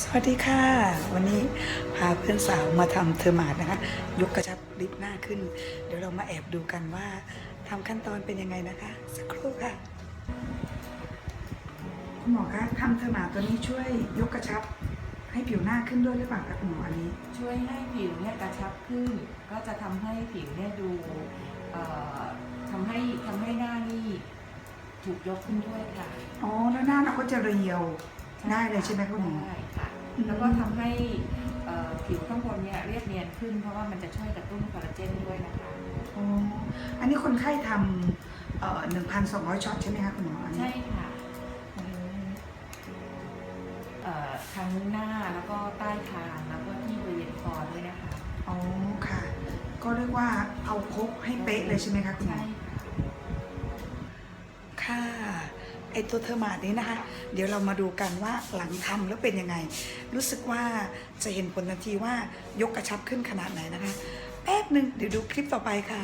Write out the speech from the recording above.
สวัสดีค่ะ วันนี้พาเพื่อนสาวมาทำเทอร์มาดนะคะ ยกกระชับลิฟต์หน้าขึ้น เดี๋ยวเรามาแอบดูกันว่าทำขั้นตอนเป็นยังไงนะคะ สักครู่ค่ะ คุณหมอคะทำเทอร์มาดตัวนี้ช่วยยกกระชับให้ผิวหน้าขึ้นด้วยหรือเปล่าคะคุณหมออันนี้ ช่วยให้ผิวเนี่ยกระชับขึ้น ก็จะทำให้ผิวเนี่ยดูเอ่อทำให้ทำให้หน้านี่ถูกยกขึ้นด้วยค่ะ อ๋อ แล้วหน้าเราก็จะเรียว ได้เลยใช่ไหมคุณหมอได้ค่ะอืมแล้วก็ทำให้เอ่อผิวข้างบนเนี่ยเรียบเนียนขึ้น เพราะว่ามันจะช่วยกระตุ้นคอลลาเจนด้วยนะคะอ๋ออันนี้คนไข้ทำเอ่อ1,200ช็อตใช่ไหมคะคุณหมออันนี้ใช่ค่ะเอ่อทั้งหน้าแล้วก็ใต้คางแล้วก็ที่บริเวณคอด้วยนะคะ อ๋อค่ะ ก็เรียกว่าเอาครบให้เป๊ะเลยใช่ไหมคะคุณหมใช่อค่ะค่ะ ไอตัวเทอร์มาดนี้นะคะ เดี๋ยวเรามาดูกันว่าหลังทำแล้วเป็นยังไง รู้สึกว่าจะเห็นผลทันทีว่ายกกระชับขึ้นขนาดไหนนะคะ แป๊บหนึ่งเดี๋ยวดูคลิปต่อไปค่ะ